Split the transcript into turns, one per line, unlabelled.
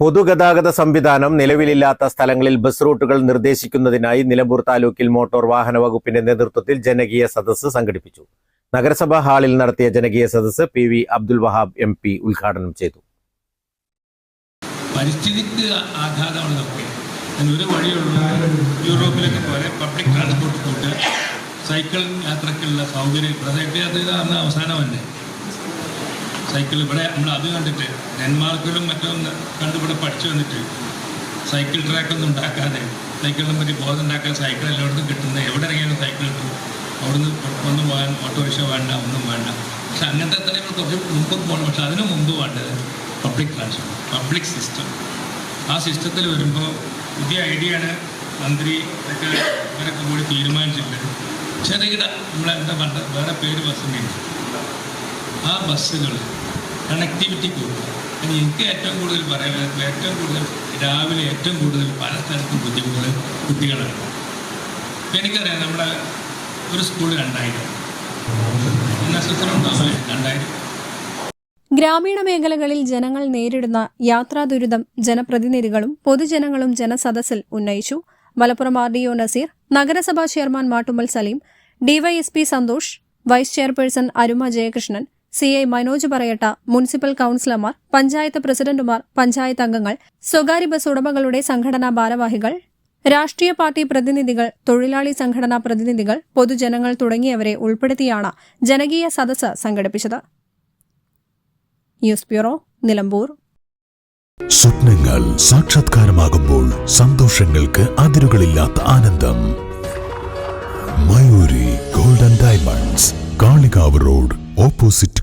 പൊതുഗതാഗത സംവിധാനം നിലവിലില്ലാത്ത സ്ഥലങ്ങളിൽ ബസ് റൂട്ടുകൾ നിർദ്ദേശിക്കുന്നതിനായി നിലമ്പൂർ താലൂക്കിൽ മോട്ടോർ വാഹന വകുപ്പിന്റെ നേതൃത്വത്തിൽ ജനകീയ സദസ്സ് സംഘടിപ്പിച്ചു. നഗരസഭാ ഹാളിൽ നടത്തിയ ജനകീയ സദസ്സ് P V Abdul Wahab M P ഉദ്ഘാടനം ചെയ്തു.
പരിസ്ഥിതിക്ക് ആഘാതമുള്ളതൊക്കെ ഒരു വഴിയുള്ള യൂറോപ്പിലൊക്കെ പോലെ പബ്ലിക് ട്രാൻസ്പോർട്ട് സൈക്കിൾ യാത്രക്കുള്ള സൗകര്യം യാത്ര ചെയ്താൽ അവസാനമല്ലേ? സൈക്കിൾ ഇവിടെ നമ്മൾ അത് കണ്ടിട്ട് ഡെൻമാർക്കിലും മറ്റും കണ്ട് ഇവിടെ പഠിച്ചു വന്നിട്ട് സൈക്കിൾ ട്രാക്കൊന്നും ഉണ്ടാക്കാതെ സൈക്കിളിനെ പറ്റി ബോധം ഉണ്ടാക്കാതെ സൈക്കിൾ എല്ലായിടത്തും കിട്ടുന്നത് എവിടെ ഇറങ്ങിയാലും സൈക്കിൾ കിട്ടും. അവിടുന്ന് ഒന്നും പോകാൻ ഓട്ടോറിക്ഷ വേണ്ട ഒന്നും വേണ്ട. പക്ഷെ അങ്ങനത്തെ തന്നെ നമ്മൾ കുറച്ച് മുമ്പ് പോകണം. പക്ഷെ അതിനു മുമ്പ് വേണ്ടത് പബ്ലിക് ട്രാൻസ്പോർട്ട് പബ്ലിക് സിസ്റ്റം ആ സിസ്റ്റത്തിൽ വരുമ്പോൾ പുതിയ ഐഡിയ ആണ് മന്ത്രി ഒക്കെ ഇവരൊക്കെ കൂടി തീരുമാനിച്ചിട്ടുള്ളത്. ചെറുകിട നമ്മളെന്താ വേണ്ട വേറെ പേര് ബസ്സിന്റെ ആ ബസ്സുകൾ കണക്ടിവിറ്റി കൊടുക്കുക എനിക്ക് ഏറ്റവും കൂടുതൽ പറയാനുള്ളത് ഏറ്റവും കൂടുതൽ രാവിലെ ഏറ്റവും കൂടുതൽ പല സ്ഥലത്തും ബുദ്ധിമുട്ടുകൾ കുട്ടികളാണ്. ഇപ്പം എനിക്കറിയാം നമ്മുടെ ഒരു സ്കൂൾ രണ്ടായിരം. രണ്ടായിരം.
ഗ്രാമീണ മേഖലകളിൽ ജനങ്ങൾ നേരിടുന്ന യാത്രാ ദുരിതം ജനപ്രതിനിധികളും പൊതുജനങ്ങളും ജനസദസ്സിൽ ഉന്നയിച്ചു. Malappuram R D O Nasir നഗരസഭാ chairman Mattummal Saleem DYSP Santhosh vice chairperson Aruma Jayakrishnan C I Manoj പറയട്ട municipal കൌൺസിലർമാർ പഞ്ചായത്ത് പ്രസിഡന്റുമാർ പഞ്ചായത്ത് അംഗങ്ങൾ സ്വകാര്യ ബസ് ഉടമകളുടെ സംഘടനാ ഭാരവാഹികൾ രാഷ്ട്രീയ പാർട്ടി പ്രതിനിധികൾ തൊഴിലാളി സംഘടനാ പ്രതിനിധികൾ പൊതുജനങ്ങൾ തുടങ്ങിയവരെ ഉൾപ്പെടുത്തിയാണ് ജനകീയ സദസ്സ് സംഘടിപ്പിച്ചത്. News bureau Nilambur.
സ്വപ്നങ്ങൾ സാക്ഷാത്കാരമാകുമ്പോൾ സന്തോഷങ്ങൾക്ക് അതിരുകളില്ലാത്ത ആനന്ദം. Mayuri golden diamonds Kalikavu road opposite